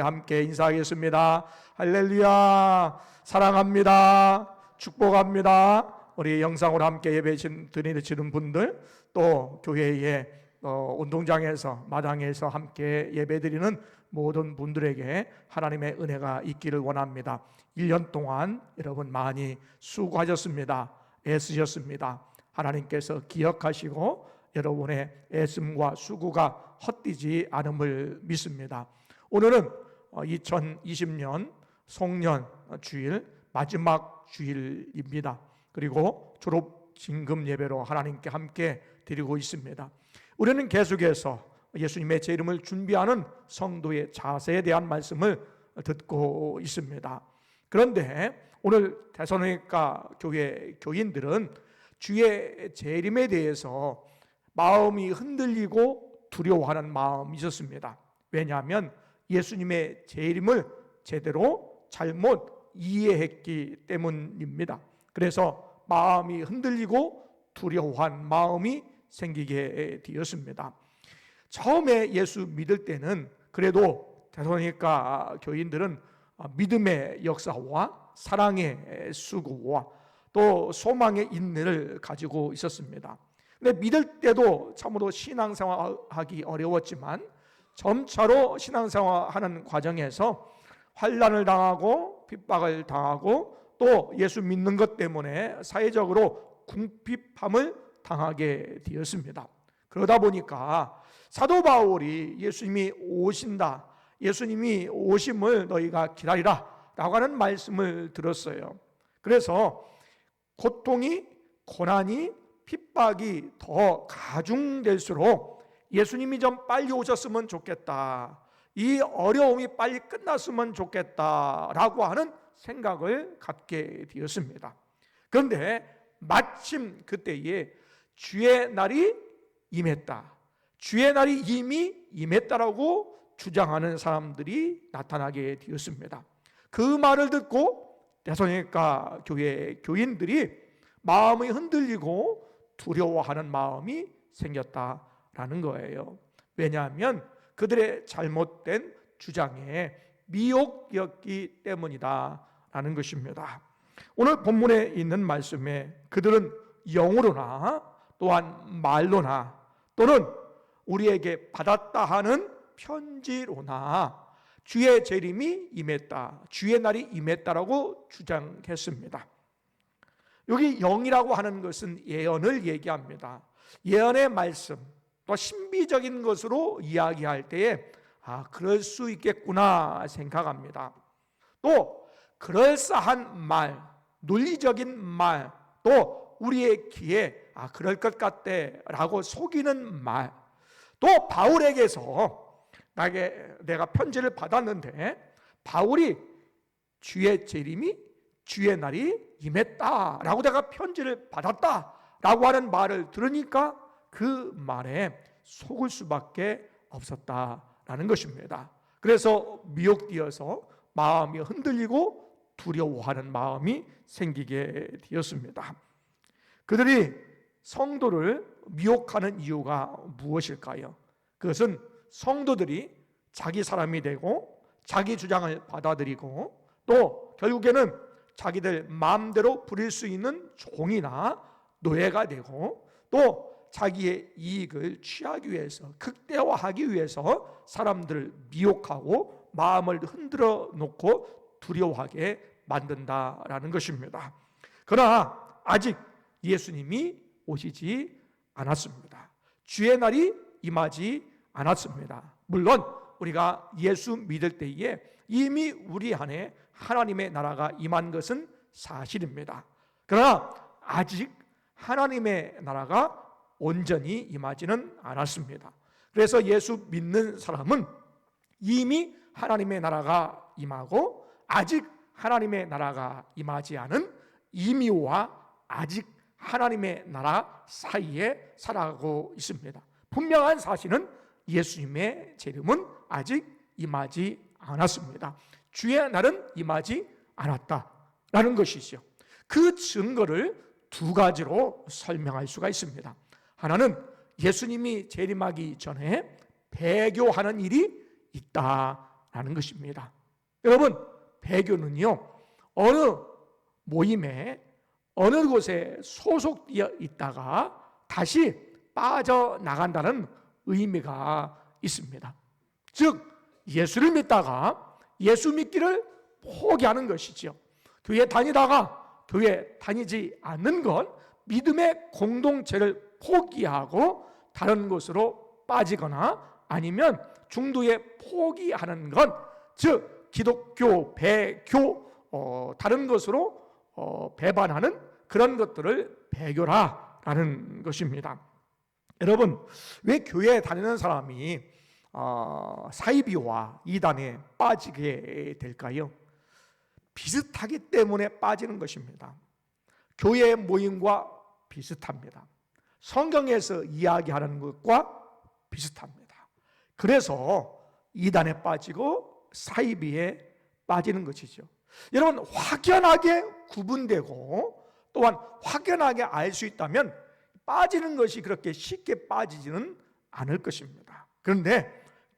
함께 인사하겠습니다. 할렐루야. 사랑합니다. 축복합니다. 우리 영상으로 함께 예배 드리는 분들 또 교회의 어, 운동장에서 마당에서 함께 예배드리는 모든 분들에게 하나님의 은혜가 있기를 원합니다. 1년 동안 여러분 많이 수고하셨습니다. 애쓰셨습니다. 하나님께서 기억하시고 여러분의 애씀과 수고가 헛되지 않음을 믿습니다. 오늘은 2020년 송년 주일 마지막 주일입니다. 그리고 졸업 진금 예배로 하나님께 함께 드리고 있습니다. 우리는 계속해서 예수님의 제 이름을 준비하는 성도의 자세에 대한 말씀을 듣고 있습니다. 그런데 오늘 대선회가 교회 교인들은 주의 재림에 대해서 마음이 흔들리고 두려워하는 마음이 있었습니다. 왜냐하면 예수님의 재림을 제대로 잘못 이해했기 때문입니다. 그래서 마음이 흔들리고 두려워한 마음이 생기게 되었습니다. 처음에 예수 믿을 때는 그래도 대선이니까 교인들은 믿음의 역사와 사랑의 수고와 또 소망의 인내를 가지고 있었습니다. 근데 믿을 때도 참으로 신앙생활하기 어려웠지만 점차로 신앙생활하는 과정에서 환란을 당하고 핍박을 당하고 또 예수 믿는 것 때문에 사회적으로 궁핍함을 당하게 되었습니다. 그러다 보니까 사도 바울이 예수님이 오신다. 예수님이 오심을 너희가 기다리라. 라고 하는 말씀을 들었어요. 그래서 고통이, 고난이, 핍박이 더 가중될수록 예수님이 좀 빨리 오셨으면 좋겠다. 이 어려움이 빨리 끝났으면 좋겠다라고 하는 생각을 갖게 되었습니다. 그런데 마침 그때에 주의 날이 임했다. 주의 날이 이미 임했다라고 주장하는 사람들이 나타나게 되었습니다. 그 말을 듣고 대선니까 교회 교인들이 마음이 흔들리고 두려워하는 마음이 생겼다 라는 거예요. 왜냐하면 그들의 잘못된 주장에 미혹이었기 때문이다 라는 것입니다. 오늘 본문에 있는 말씀에 그들은 영으로나 또한 말로나 또는 우리에게 받았다 하는 편지로나 주의 재림이 임했다. 주의 날이 임했다라고 주장했습니다. 여기 영이라고 하는 것은 예언을 얘기합니다. 예언의 말씀, 또 신비적인 것으로 이야기할 때에 아, 그럴 수 있겠구나 생각합니다. 또 그럴싸한 말, 논리적인 말, 또 우리의 귀에 아, 그럴 것 같대라고 속이는 말. 또 바울에게서 나게 내가 편지를 받았는데 바울이 주의 재림이 주의 날이 임했다라고 내가 편지를 받았다라고 하는 말을 들으니까 그 말에 속을 수밖에 없었다라는 것입니다. 그래서 미혹되어서 마음이 흔들리고 두려워하는 마음이 생기게 되었습니다. 그들이 성도를 미혹하는 이유가 무엇일까요? 그것은 성도들이 자기 사람이 되고 자기 주장을 받아들이고 또 결국에는 자기들 마음대로 부릴 수 있는 종이나 노예가 되고 또 자기의 이익을 취하기 위해서 극대화하기 위해서 사람들을 미혹하고 마음을 흔들어 놓고 두려워하게 만든다라는 것입니다. 그러나 아직 예수님이 오시지 않았습니다. 주의 날이 임하지 않았습니다. 물론 우리가 예수 믿을 때에 이미 우리 안에 하나님의 나라가 임한 것은 사실입니다. 그러나 아직 하나님의 나라가 온전히 임하지는 않았습니다. 그래서 예수 믿는 사람은 이미 하나님의 나라가 임하고 아직 하나님의 나라가 임하지 않은 이미와 아직 하나님의 나라 사이에 살아가고 있습니다. 분명한 사실은 예수님의 재림은 아직 임하지 않았습니다. 주의 날은 임하지 않았다라는 것이죠. 그 증거를 두 가지로 설명할 수가 있습니다. 하나는 예수님이 재림하기 전에 배교하는 일이 있다라는 것입니다. 여러분, 배교는요, 어느 모임에 어느 곳에 소속되어 있다가 다시 빠져나간다는 의미가 있습니다. 즉, 예수를 믿다가 예수 믿기를 포기하는 것이죠. 교회 다니다가 교회 다니지 않는 건 믿음의 공동체를 포기하고 다른 곳으로 빠지거나 아니면 중도에 포기하는 건 즉 기독교 배교 어, 다른 것으로 어, 배반하는 그런 것들을 배교라라는 것입니다. 여러분 왜 교회에 다니는 사람이 어, 사이비와 이단에 빠지게 될까요? 비슷하기 때문에 빠지는 것입니다. 교회 모임과 비슷합니다. 성경에서 이야기하는 것과 비슷합니다. 그래서 이단에 빠지고 사이비에 빠지는 것이죠. 여러분 확연하게 구분되고 또한 확연하게 알 수 있다면 빠지는 것이 그렇게 쉽게 빠지지는 않을 것입니다. 그런데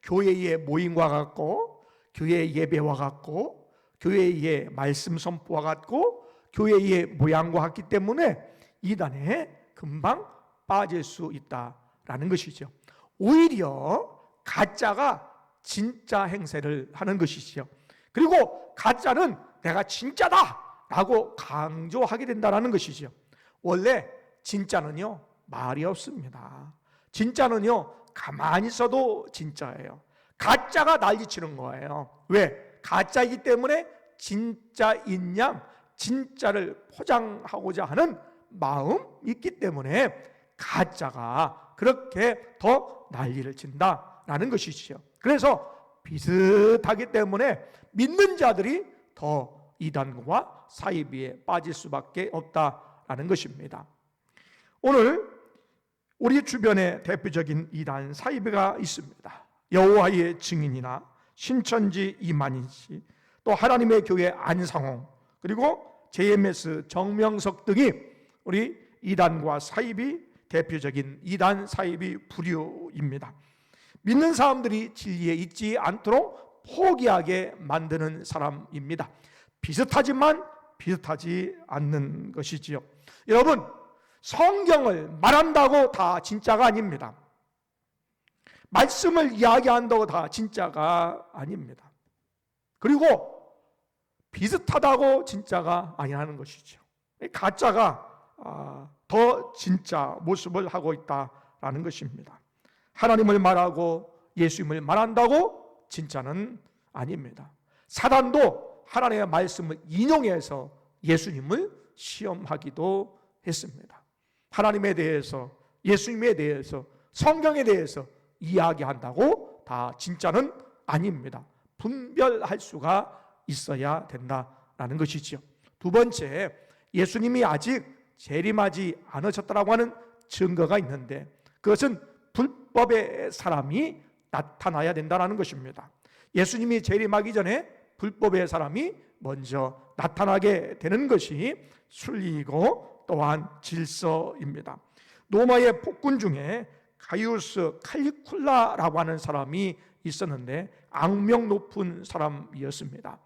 교회의 모임과 같고 교회의 예배와 같고 교회의 말씀 선포와 같고 교회의 모양과 같기 때문에 이단에 금방 빠질 수 있다라는 것이죠. 오히려 가짜가 진짜 행세를 하는 것이죠. 그리고 가짜는 내가 진짜다 라고 강조하게 된다는 것이죠. 원래 진짜는요 말이 없습니다. 진짜는요 가만히 있어도 진짜예요. 가짜가 난리치는 거예요. 왜? 가짜이기 때문에 진짜인 양 진짜를 포장하고자 하는 마음 있기 때문에 가짜가 그렇게 더 난리를 친다라는 것이죠. 그래서 비슷하기 때문에 믿는 자들이 더 이단과 사이비에 빠질 수밖에 없다라는 것입니다. 오늘 우리 주변에 대표적인 이단 사이비가 있습니다. 여호와의 증인이나 신천지 이만희 씨, 또 하나님의 교회 안상홍, 그리고 JMS 정명석 등이 우리 이단과 사이비 대표적인 이단 사이비 부류입니다. 믿는 사람들이 진리에 있지 않도록 포기하게 만드는 사람입니다. 비슷하지만 비슷하지 않는 것이지요. 여러분, 성경을 말한다고 다 진짜가 아닙니다. 말씀을 이야기한다고 다 진짜가 아닙니다. 그리고 비슷하다고 진짜가 아니라는 것이죠. 가짜가 진짜 모습을 하고 있다라는 것입니다. 하나님을 말하고 예수님을 말한다고 진짜는 아닙니다. 사단도 하나님의 말씀을 인용해서 예수님을 시험하기도 했습니다. 하나님에 대해서 예수님에 대해서 성경에 대해서 이야기한다고 다 진짜는 아닙니다. 분별할 수가 있어야 된다라는 것이지요. 두 번째, 예수님이 아직 재림하지 않으셨다라고 하는 증거가 있는데 그것은 불법의 사람이 나타나야 된다는 것입니다. 예수님이 재림하기 전에 불법의 사람이 먼저 나타나게 되는 것이 순리이고 또한 질서입니다. 로마의 폭군 중에 가이우스 칼리쿨라라고 하는 사람이 있었는데 악명 높은 사람이었습니다.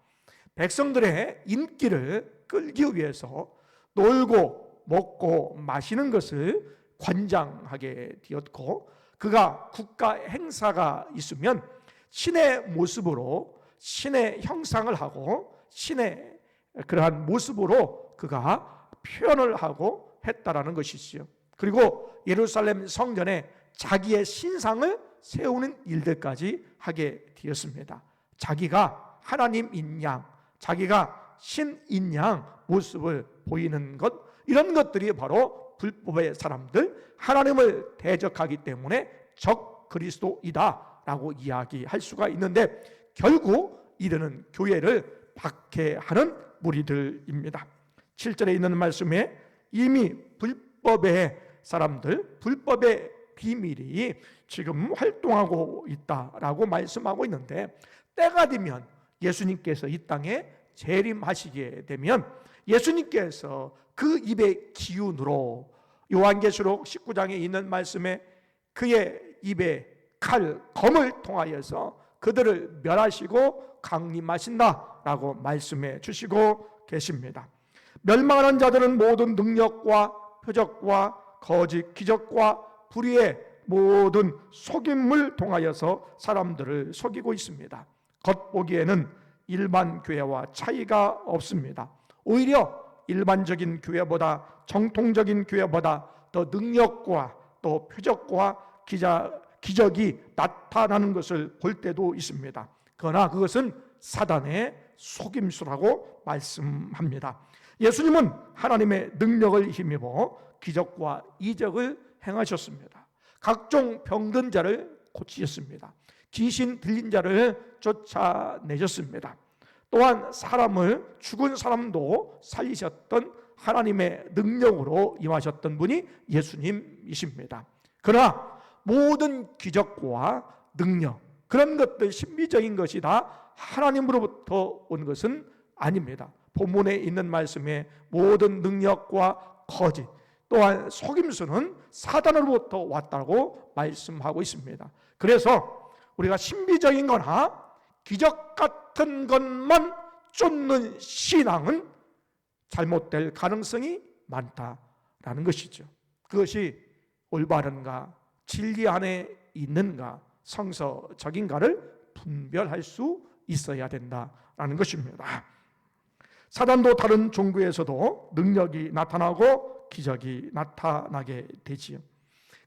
백성들의 인기를 끌기 위해서 놀고 먹고 마시는 것을 관장하게 되었고 그가 국가 행사가 있으면 신의 모습으로 신의 형상을 하고 신의 그러한 모습으로 그가 표현을 하고 했다라는 것이지요. 그리고 예루살렘 성전에 자기의 신상을 세우는 일들까지 하게 되었습니다. 자기가 하나님인 양, 자기가 신인 양 모습을 보이는 것 이런 것들이 바로 불법의 사람들 하나님을 대적하기 때문에 적 그리스도이다라고 이야기할 수가 있는데 결국 이들은 교회를 박해하는 무리들입니다. 7절에 있는 말씀에 이미 불법의 사람들, 불법의 비밀이 지금 활동하고 있다라고 말씀하고 있는데 때가 되면 예수님께서 이 땅에 재림하시게 되면 예수님께서 그 입의 기운으로 요한계시록 19장에 있는 말씀에 그의 입에 칼, 검을 통하여서 그들을 멸하시고 강림하신다 라고 말씀해 주시고 계십니다. 멸망하는 자들은 모든 능력과 표적과 거짓 기적과 불의의 모든 속임을 통하여서 사람들을 속이고 있습니다. 겉보기에는 일반 교회와 차이가 없습니다. 오히려 일반적인 교회보다 정통적인 교회보다 더 능력과 또 표적과 기자, 기적이 나타나는 것을 볼 때도 있습니다. 그러나 그것은 사단의 속임수라고 말씀합니다. 예수님은 하나님의 능력을 힘입어 기적과 이적을 행하셨습니다. 각종 병든 자를 고치셨습니다. 귀신 들린 자를 쫓아내셨습니다. 또한 사람을 죽은 사람도 살리셨던 하나님의 능력으로 임하셨던 분이 예수님이십니다. 그러나 모든 기적과 능력 그런 것들 신비적인 것이 다 하나님으로부터 온 것은 아닙니다. 본문에 있는 말씀에 모든 능력과 거짓 또한 속임수는 사단으로부터 왔다고 말씀하고 있습니다. 그래서 우리가 신비적인 거나 기적 같은 것만 쫓는 신앙은 잘못될 가능성이 많다라는 것이죠. 그것이 올바른가, 진리 안에 있는가, 성서적인가를 분별할 수 있어야 된다라는 것입니다. 사단도 다른 종교에서도 능력이 나타나고 기적이 나타나게 되지요.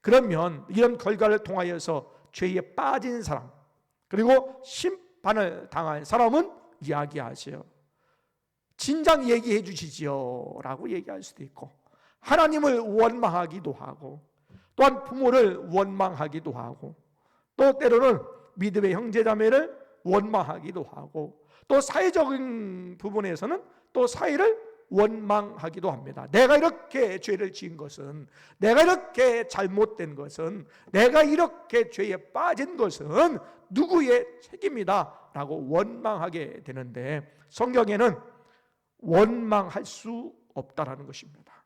그러면 이런 결과를 통하여서 죄에 빠진 사람 그리고 심 판을 당할 사람은 이야기하세요. 진작 얘기해 주시지요 라고 얘기할 수도 있고 하나님을 원망하기도 하고 또한 부모를 원망하기도 하고 또 때로는 믿음의 형제자매를 원망하기도 하고 또 사회적인 부분에서는 또 사회를 원망하기도 합니다. 내가 이렇게 죄를 지은 것은, 내가 이렇게 잘못된 것은, 내가 이렇게 죄에 빠진 것은 누구의 책임이다 라고 원망하게 되는데 성경에는 원망할 수 없다라는 것입니다.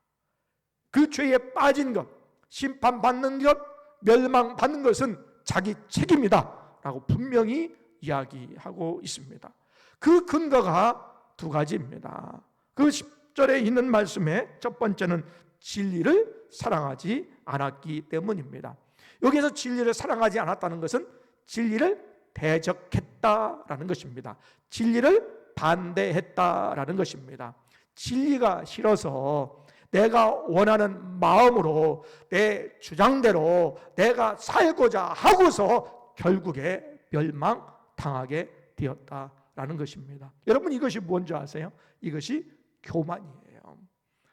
그 죄에 빠진 것, 심판받는 것, 멸망받는 것은 자기 책임이다 라고 분명히 이야기하고 있습니다. 그 근거가 두 가지입니다. 그 10절에 있는 말씀에 첫 번째는 진리를 사랑하지 않았기 때문입니다. 여기서 진리를 사랑하지 않았다는 것은 진리를 대적했다라는 것입니다. 진리를 반대했다라는 것입니다. 진리가 싫어서 내가 원하는 마음으로 내 주장대로 내가 살고자 하고서 결국에 멸망당하게 되었다라는 것입니다. 여러분 이것이 뭔지 아세요? 이것이 교만이에요.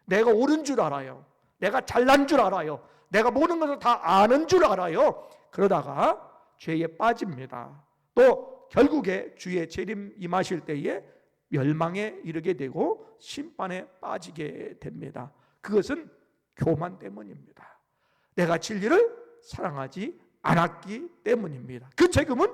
내가 옳은 줄 알아요. 내가 잘난 줄 알아요. 내가 모든 것을 다 아는 줄 알아요. 그러다가 죄에 빠집니다. 또 결국에 주의 재림 임하실 때에 멸망에 이르게 되고 심판에 빠지게 됩니다. 그것은 교만 때문입니다. 내가 진리를 사랑하지 않았기 때문입니다. 그 책임은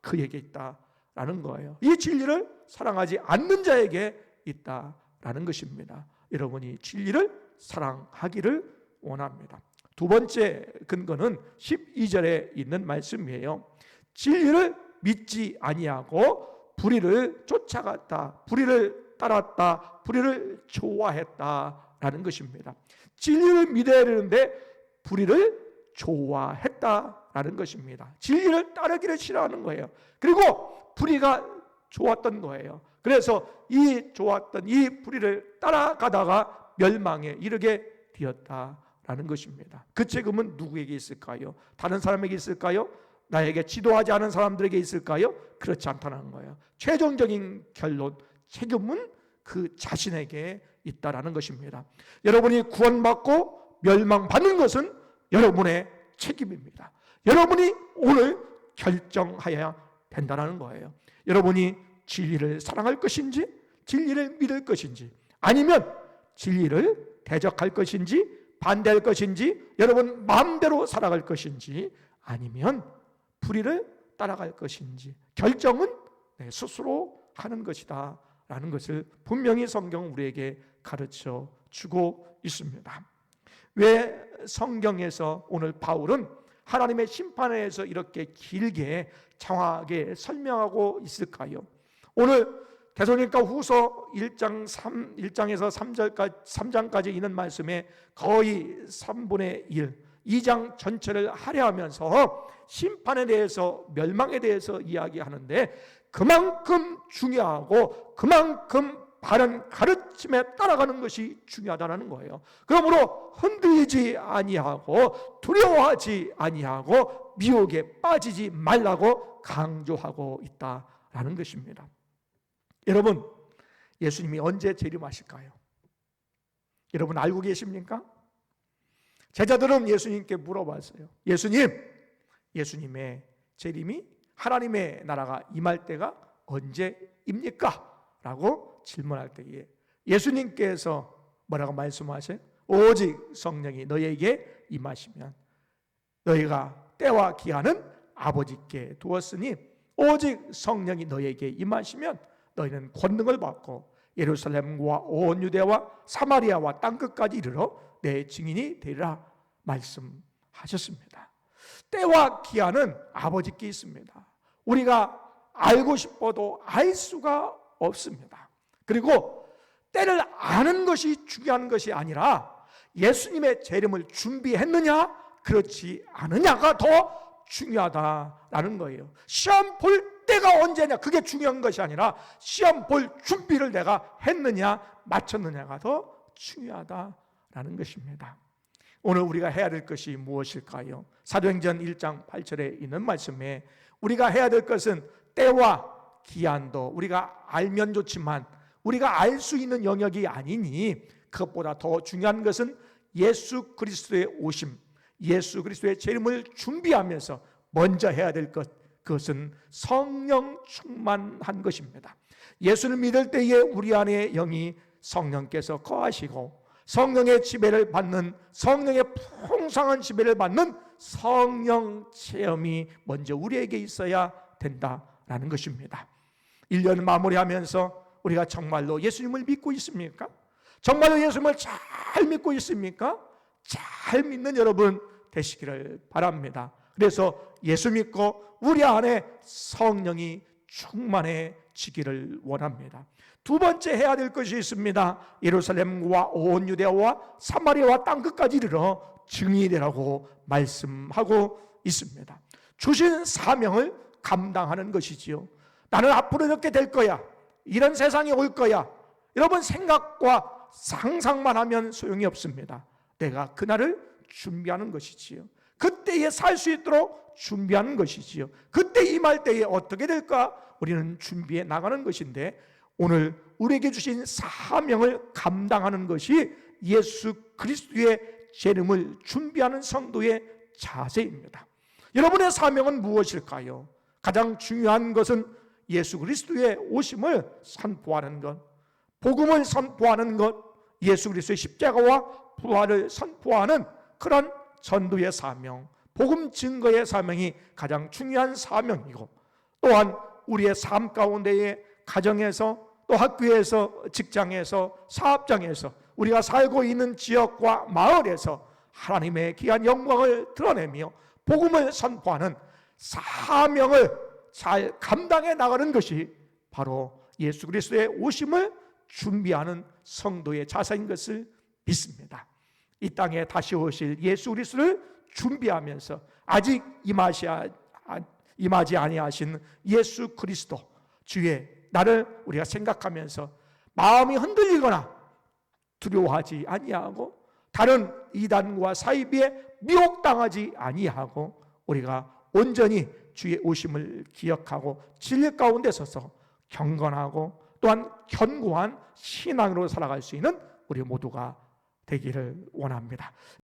그에게 있다라는 거예요. 이 진리를 사랑하지 않는 자에게 있다라는 것입니다. 여러분이 진리를 사랑하기를 원합니다. 두 번째 근거는 12절에 있는 말씀이에요. 진리를 믿지 아니하고 불의를 쫓아갔다. 불의를 따랐다. 불의를 좋아했다라는 것입니다. 진리를 믿어야 되는데 불의를 좋아했다라는 것입니다. 진리를 따르기를 싫어하는 거예요. 그리고 불의가 좋았던 거예요. 그래서 이 좋았던 이 불의를 따라가다가 멸망에 이르게 되었다 라는 것입니다. 그 책임은 누구에게 있을까요? 다른 사람에게 있을까요? 나에게 지도하지 않은 사람들에게 있을까요? 그렇지 않다는 거예요. 최종적인 결론, 책임은 그 자신에게 있다라는 것입니다. 여러분이 구원받고 멸망받는 것은 여러분의 책임입니다. 여러분이 오늘 결정하여야 된다는 거예요. 여러분이 진리를 사랑할 것인지, 진리를 믿을 것인지, 아니면 진리를 대적할 것인지, 반대할 것인지, 여러분 마음대로 살아갈 것인지, 아니면 불의를 따라갈 것인지, 결정은 스스로 하는 것이다. 라는 것을 분명히 성경 우리에게 가르쳐 주고 있습니다. 왜 성경에서 오늘 바울은 하나님의 심판에 대해서 이렇게 길게 장하게 설명하고 있을까요? 오늘 대소니까 후서 1장 3 1장에서 3절까지 3장까지 있는 말씀에 거의 3분의 1, 2장 전체를 할애하면서 심판에 대해서 멸망에 대해서 이야기하는데 그만큼 중요하고 그만큼 바른 가르침에 따라가는 것이 중요하다는 거예요. 그러므로 흔들리지 아니하고 두려워하지 아니하고 미혹에 빠지지 말라고 강조하고 있다라는 것입니다. 여러분, 예수님이 언제 재림하실까요? 여러분 알고 계십니까? 제자들은 예수님께 물어봤어요. 예수님, 예수님의 재림이 하나님의 나라가 임할 때가 언제입니까? 라고 질문할 때에 예수님께서 뭐라고 말씀하세요? 오직 성령이 너에게 임하시면 너희가 때와 기한은 아버지께 두었으니 오직 성령이 너에게 임하시면 너희는 권능을 받고 예루살렘과 온 유대와 사마리아와 땅 끝까지 이르러 내 증인이 되리라 말씀하셨습니다. 때와 기한은 아버지께 있습니다. 우리가 알고 싶어도 알 수가 없습니다. 그리고 때를 아는 것이 중요한 것이 아니라 예수님의 재림을 준비했느냐 그렇지 않느냐가 더 중요하다라는 거예요. 시험 볼 때가 언제냐 그게 중요한 것이 아니라 시험 볼 준비를 내가 했느냐 마쳤느냐가 더 중요하다라는 것입니다. 오늘 우리가 해야 될 것이 무엇일까요? 사도행전 1장 8절에 있는 말씀에 우리가 해야 될 것은 때와 기한도 우리가 알면 좋지만 우리가 알 수 있는 영역이 아니니 그것보다 더 중요한 것은 예수 그리스도의 오심, 예수 그리스도의 재림을 준비하면서 먼저 해야 될 것, 그것은 성령 충만한 것입니다. 예수를 믿을 때에 우리 안에 영이 성령께서 거하시고 성령의 지배를 받는 성령의 풍성한 지배를 받는 성령 체험이 먼저 우리에게 있어야 된다라는 것입니다. 1년 마무리하면서 우리가 정말로 예수님을 믿고 있습니까? 정말로 예수님을 잘 믿고 있습니까? 잘 믿는 여러분 되시기를 바랍니다. 그래서 예수 믿고 우리 안에 성령이 충만해지기를 원합니다. 두 번째 해야 될 것이 있습니다. 예루살렘과 온 유대와 사마리아와 땅 끝까지 이르러 증인이 되라고 말씀하고 있습니다. 주신 사명을 감당하는 것이지요. 나는 앞으로 이렇게 될 거야. 이런 세상이 올 거야. 여러분 생각과 상상만 하면 소용이 없습니다. 내가 그날을 준비하는 것이지요. 그때에 살 수 있도록 준비하는 것이지요. 그때 임할 때에 어떻게 될까? 우리는 준비해 나가는 것인데 오늘 우리에게 주신 사명을 감당하는 것이 예수 그리스도의 재림을 준비하는 성도의 자세입니다. 여러분의 사명은 무엇일까요? 가장 중요한 것은 예수 그리스도의 오심을 선포하는 것, 복음을 선포하는 것, 예수 그리스도의 십자가와 부활을 선포하는 그런 전도의 사명, 복음 증거의 사명이 가장 중요한 사명이고 또한 우리의 삶 가운데에 가정에서 또 학교에서 직장에서 사업장에서 우리가 살고 있는 지역과 마을에서 하나님의 귀한 영광을 드러내며 복음을 선포하는 사명을 잘 감당해 나가는 것이 바로 예수 그리스도의 오심을 준비하는 성도의 자세인 것을 믿습니다. 이 땅에 다시 오실 예수 그리스도를 준비하면서 아직 임하시 임하지 아니하신 예수 그리스도 주의 나를 우리가 생각하면서 마음이 흔들리거나 두려워하지 아니하고 다른 이단과 사이비에 미혹당하지 아니하고 우리가 온전히 주의 오심을 기억하고 진리 가운데 서서 경건하고 또한 견고한 신앙으로 살아갈 수 있는 우리 모두가 되기를 원합니다.